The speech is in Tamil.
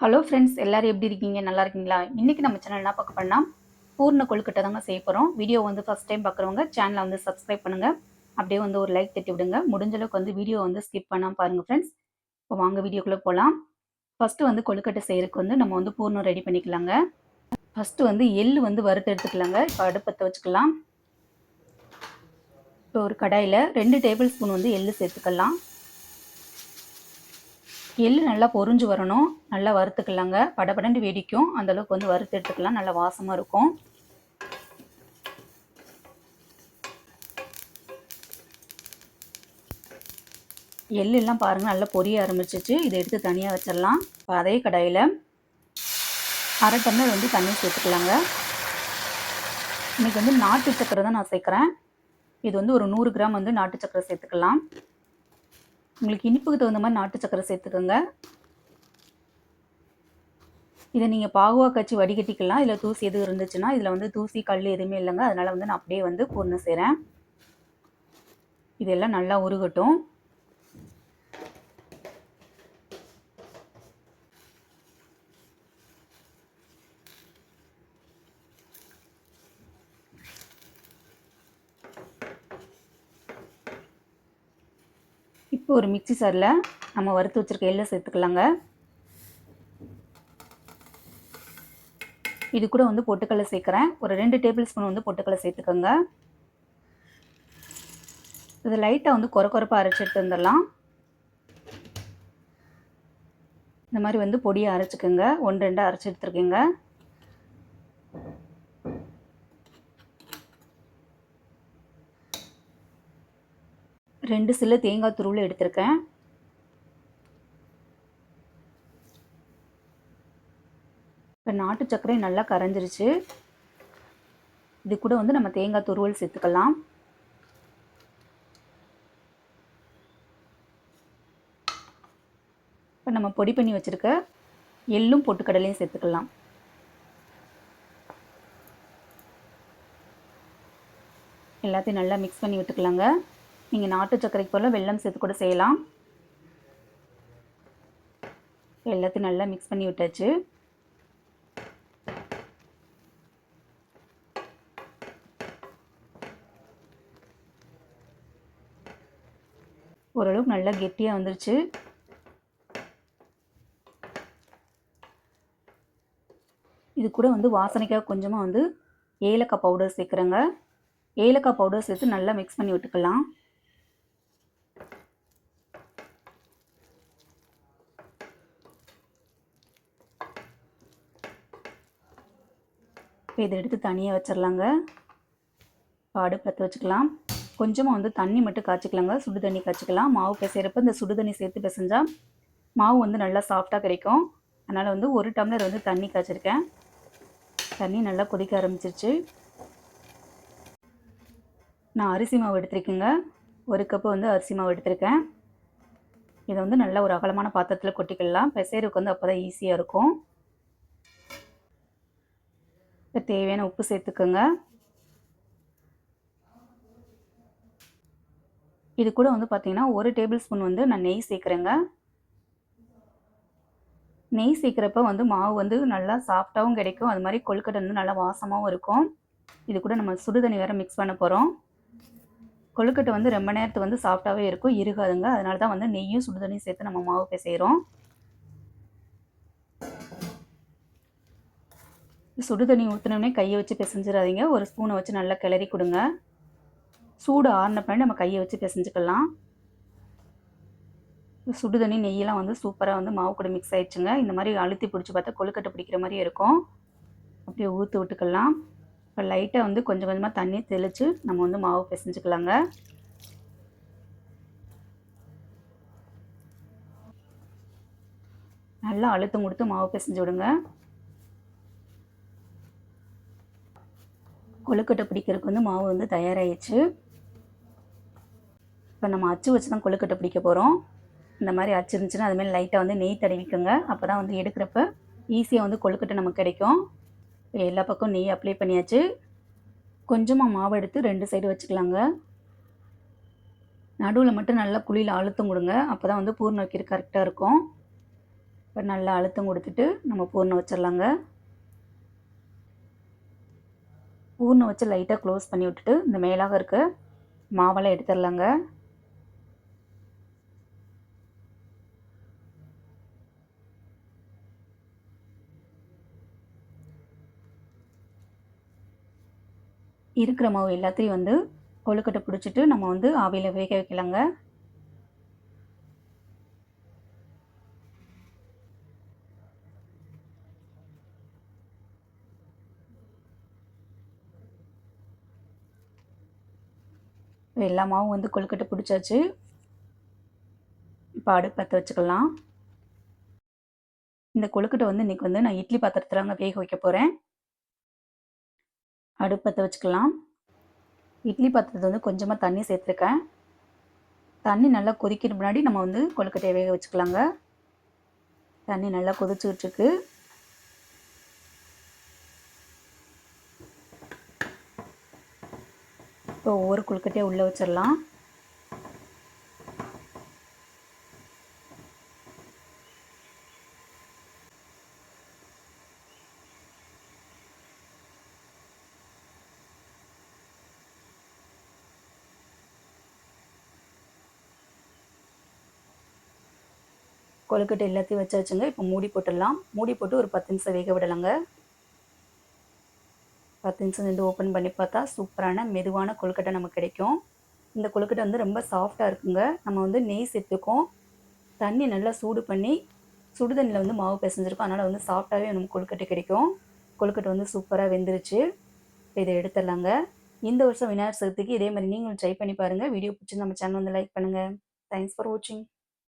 ஹலோ ஃப்ரெண்ட்ஸ் எல்லாரும் எப்படி இருக்கீங்க? நல்லா இருக்கீங்களா? இன்றைக்கி நம்ம சேனல் என்ன பார்க்க பண்ணால் பூர்ண கொழுக்கட்டை தாங்க செய்ய போகிறோம் வீடியோ வந்து ஃபஸ்ட் டைம் பார்க்குறவங்க சேனலை வந்து சப்ஸ்கிரைப் பண்ணுங்கள் அப்படியே வந்து ஒரு லைக் தட்டி விடுங்க. முடிஞ்ச அளவுக்கு வந்து வீடியோ வந்து ஸ்கிப் பண்ணாமல் பாருங்கள் ஃப்ரெண்ட்ஸ் இப்போ வாங்க வீடியோக்குள்ளே போகலாம் ஃபஸ்ட்டு வந்து கொழுக்கட்டை செய்கிறதுக்கு வந்து நம்ம வந்து பூர்ணம் ரெடி பண்ணிக்கலாங்க. ஃபஸ்ட்டு வந்து எள் வந்து வறுத்து எடுத்துக்கலாங்க. இப்போ அடுப்பத்தை வச்சுக்கலாம். இப்போ ஒரு கடாயில் ரெண்டு டேபிள் ஸ்பூன் வந்து எள்ளு சேர்த்துக்கலாம். எள்ளு நல்லா பொரிஞ்சு வரணும். நல்லா வறுத்துக்கலாங்க. படபடண்டு வெடிக்கும். அந்தளவுக்கு வந்து வறுத்து எடுத்துக்கலாம். நல்லா வாசமாக இருக்கும். எள்ளெல்லாம் பாருங்கள் நல்லா பொரிய ஆரம்பிச்சிச்சு. இதை எடுத்து தனியாக வச்சிடலாம். இப்போ அதே கடாயில் அரை டம்ளர் வந்து தண்ணி சேர்த்துக்கலாங்க. இன்றைக்கி வந்து நாட்டு சக்கரை தான் நான் சேர்க்குறேன். இது வந்து ஒரு நூறு கிராம் வந்து நாட்டு சக்கரை சேர்த்துக்கலாம். உங்களுக்கு இனிப்புக்கு தகுந்த மாதிரி நாட்டு சக்கரை சேர்த்துக்கோங்க. இதை நீங்கள் பாகுவா கச்சி வடிகட்டிக்கலாம். இதில் தூசி எதுவும் இருந்துச்சுன்னா இதில் வந்து தூசி கல் எதுவுமே இல்லைங்க. அதனால் வந்து நான் அப்படியே வந்து பூர்ணம் செய்கிறேன் இதெல்லாம் நல்லா உருகட்டும். இப்போ ஒரு மிக்சி சாரில் நம்ம வறுத்து வச்சுருக்க எள்ளை சேர்த்துக்கலாங்க. இது கூட வந்து பொட்டுக்கடலை சேர்க்குறேன். ஒரு ரெண்டு டேபிள் ஸ்பூன் வந்து பொட்டுக்கடலை சேர்த்துக்கோங்க. இது லைட்டாக வந்து குறை குறைப்பாக அரைச்சி எடுத்து வந்துடலாம். இந்த மாதிரி வந்து பொடியை அரைச்சிக்கோங்க. ஒன்று ரெண்டாக அரைச்சி எடுத்துருக்கீங்க. ரெண்டு சில்லு தேங்காய் துருவில் எடுத்திருக்கேன். இப்போ நாட்டு சர்க்கரை நல்லா கரைஞ்சிருச்சு. இது கூட வந்து நம்ம தேங்காய் துருவல் சேர்த்துக்கலாம். இப்போ நம்ம பொடி பண்ணி வச்சுருக்க எள்ளும் பொட்டுக்கடலையும் சேர்த்துக்கலாம். எல்லாத்தையும் நல்லா மிக்ஸ் பண்ணி விட்டுக்கலாங்க. நீங்கள் நாட்டு சர்க்கரைக்கு போல் வெள்ளம் சேர்த்து கூட செய்யலாம். எல்லாத்தையும் நல்லா மிக்ஸ் பண்ணி விட்டாச்சு. ஓரளவுக்கு நல்லா கெட்டியாக வந்துருச்சு. இது கூட வந்து வாசனைக்காக கொஞ்சமாக வந்து ஏலக்காய் பவுடர் சேர்க்குறேங்க. ஏலக்காய் பவுடர் சேர்த்து நல்லா மிக்ஸ் பண்ணி விட்டுக்கலாம். இப்போ இதை எடுத்து தனியாக வச்சிடலாங்க பாடு பற்ற வச்சுக்கலாம். கொஞ்சமாக வந்து தண்ணி மட்டும் காய்ச்சிக்கலாங்க. சுடு தண்ணி காய்ச்சிக்கலாம். மாவு பிசைகிறப்ப இந்த சுடு தண்ணி சேர்த்து பிசைஞ்சால் மாவு வந்து நல்லா சாஃப்டாக கிடைக்கும். அதனால் வந்து ஒரு டம்ளர் வந்து தண்ணி காய்ச்சிருக்கேன். தண்ணி நல்லா கொதிக்க ஆரம்பிச்சிருச்சு. நான் அரிசி மாவு எடுத்திருக்கேங்க. ஒரு கப்பு வந்து அரிசி மாவு எடுத்திருக்கேன். இதை வந்து நல்லா ஒரு அகலமான பாத்திரத்தில் கொட்டிக்கலாம். பிசைகிறதுக்கு வந்து அப்போ தான் ஈஸியாக இருக்கும். இப்போ தேவையான உப்பு சேர்த்துக்கோங்க. இது கூட வந்து பார்த்திங்கன்னா ஒரு டேபிள் ஸ்பூன் வந்து நான் நெய் சேர்க்குறேங்க. நெய் சேர்க்குறப்ப வந்து மாவு வந்து நல்லா சாஃப்டாகவும் கிடைக்கும். அது மாதிரி கொழுக்கட்டை வந்து நல்லா வாசமாகவும் இருக்கும். இது கூட நம்ம சுடுதண்ணி வேறு மிக்ஸ் பண்ண போகிறோம் கொழுக்கட்டை வந்து ரொம்ப நேரத்து வந்து சாஃப்டாகவே இருக்கும் இருகாதுங்க அதனால தான் வந்து நெய்யும் சுடுதண்ணியும் சேர்த்து நம்ம மாவு பிசைகிறோம் சுடு தண்ணி ஊற்றினோடனே கையை வச்சு பிசைஞ்சிடாதீங்க. ஒரு ஸ்பூனை வச்சு நல்லா கிளறி கொடுங்க. சூடு ஆறின பண்ணி நம்ம கையை வச்சு பிசைஞ்சுக்கலாம். சுடு தண்ணி நெய்யெல்லாம் வந்து சூப்பராக வந்து மாவு கூட மிக்ஸ் ஆயிடுச்சுங்க. இந்த மாதிரி அழுத்தி பிடிச்சி பார்த்தா கொழுக்கட்டை பிடிக்கிற மாதிரி இருக்கும். அப்படியே ஊற்றி விட்டுக்கலாம். இப்போ லைட்டாக வந்து கொஞ்சம் கொஞ்சமாக தண்ணி தெளித்து நம்ம வந்து மாவு பிசைஞ்சுக்கலாங்க. நல்லா அழுத்தம் கொடுத்து மாவு பிசைஞ்சு விடுங்க. கொழுக்கட்டை பிடிக்கிறதுக்கு வந்து மாவு வந்து தயாராகிடுச்சு இப்போ நம்ம அச்சு வச்சு தான் கொழுக்கட்டை பிடிக்க போகிறோம் இந்த மாதிரி அச்சு இருந்துச்சுன்னா அதுமாதிரி லைட்டாக வந்து நெய் தடவிக்கோங்க. அப்போ தான் வந்து எடுக்கிறப்ப ஈஸியாக வந்து கொழுக்கட்டை நமக்கு கிடைக்கும். இப்போ எல்லா பக்கம் நெய் அப்ளை பண்ணியாச்சு. கொஞ்சமாக மாவு எடுத்து ரெண்டு சைடு வச்சுக்கலாங்க. நடுவில் மட்டும் நல்லா குழியில் அழுத்தம் கொடுங்க. அப்போ தான் வந்து பூர்ணம் வைக்கிறது கரெக்டாக இருக்கும். இப்போ நல்லா அழுத்தம் கொடுத்துட்டு நம்ம பூர்ணம் வச்சிடலாங்க. ஊர்னு வச்சு லைட்டாக க்ளோஸ் பண்ணி விட்டுட்டு இந்த மேலாக இருக்க மாவெல்லாம் எடுத்துடலாங்க. இருக்கிற மாவு எல்லாத்தையும் வந்து கொழுக்கட்டை பிடிச்சிட்டு நம்ம வந்து ஆவியில் வேக வைக்கலாங்க. எல்லா மாவும் வந்து கொழுக்கட்டை பிடிச்சாச்சு. இப்போ அடுப்பு பற்ற வச்சுக்கலாம். இந்த கொழுக்கட்டை வந்து இன்றைக்கி வந்து நான் இட்லி பாத்திரத்தில் அங்கே வேக வைக்க போகிறேன் அடுப்பு பற்ற வச்சுக்கலாம். இட்லி பாத்திரத்தை வந்து கொஞ்சமாக தண்ணி சேர்த்துருக்கேன். தண்ணி நல்லா கொதிக்கிற முன்னாடி நம்ம வந்து கொழுக்கட்டையை வேக வச்சுக்கலாங்க. தண்ணி நல்லா கொதிச்சுக்கிட்டுருக்கு இப்போ ஒவ்வொரு கொழுக்கட்டையை உள்ளே வச்சிடலாம். கொழுக்கட்டை எல்லாத்தையும் வச்சாச்சுங்க இப்போ மூடி போட்டுடலாம். மூடி போட்டு ஒரு பத்து நிமிஷம் வேக விடலாங்க. பத்து நிமிஷம் ஓப்பன் பண்ணி பார்த்தா சூப்பரான மெதுவான கொழுக்கட்டை நமக்கு கிடைக்கும். இந்த கொழுக்கட்டை வந்து ரொம்ப சாஃப்டாக இருக்குங்க. நம்ம வந்து நெய் சேர்த்துக்கோம். தண்ணி நல்லா சூடு பண்ணி சுடு தண்ணியில் வந்து மாவு பிசைஞ்சிருக்கோம். அதனால் வந்து சாஃப்டாகவே நமக்கு கொழுக்கட்டை கிடைக்கும். கொழுக்கட்டை வந்து சூப்பராக வெந்துருச்சு. இப்போ இதை எடுத்துடலாங்க. இந்த வருஷம் விநாயகர் சதுர்த்திக்கு இதே மாதிரி நீங்களும் ட்ரை பண்ணி பாருங்கள் வீடியோ பிடிச்சி நம்ம சேனல் வந்து லைக் பண்ணுங்கள் தேங்க்ஸ் ஃபார் வாட்சிங்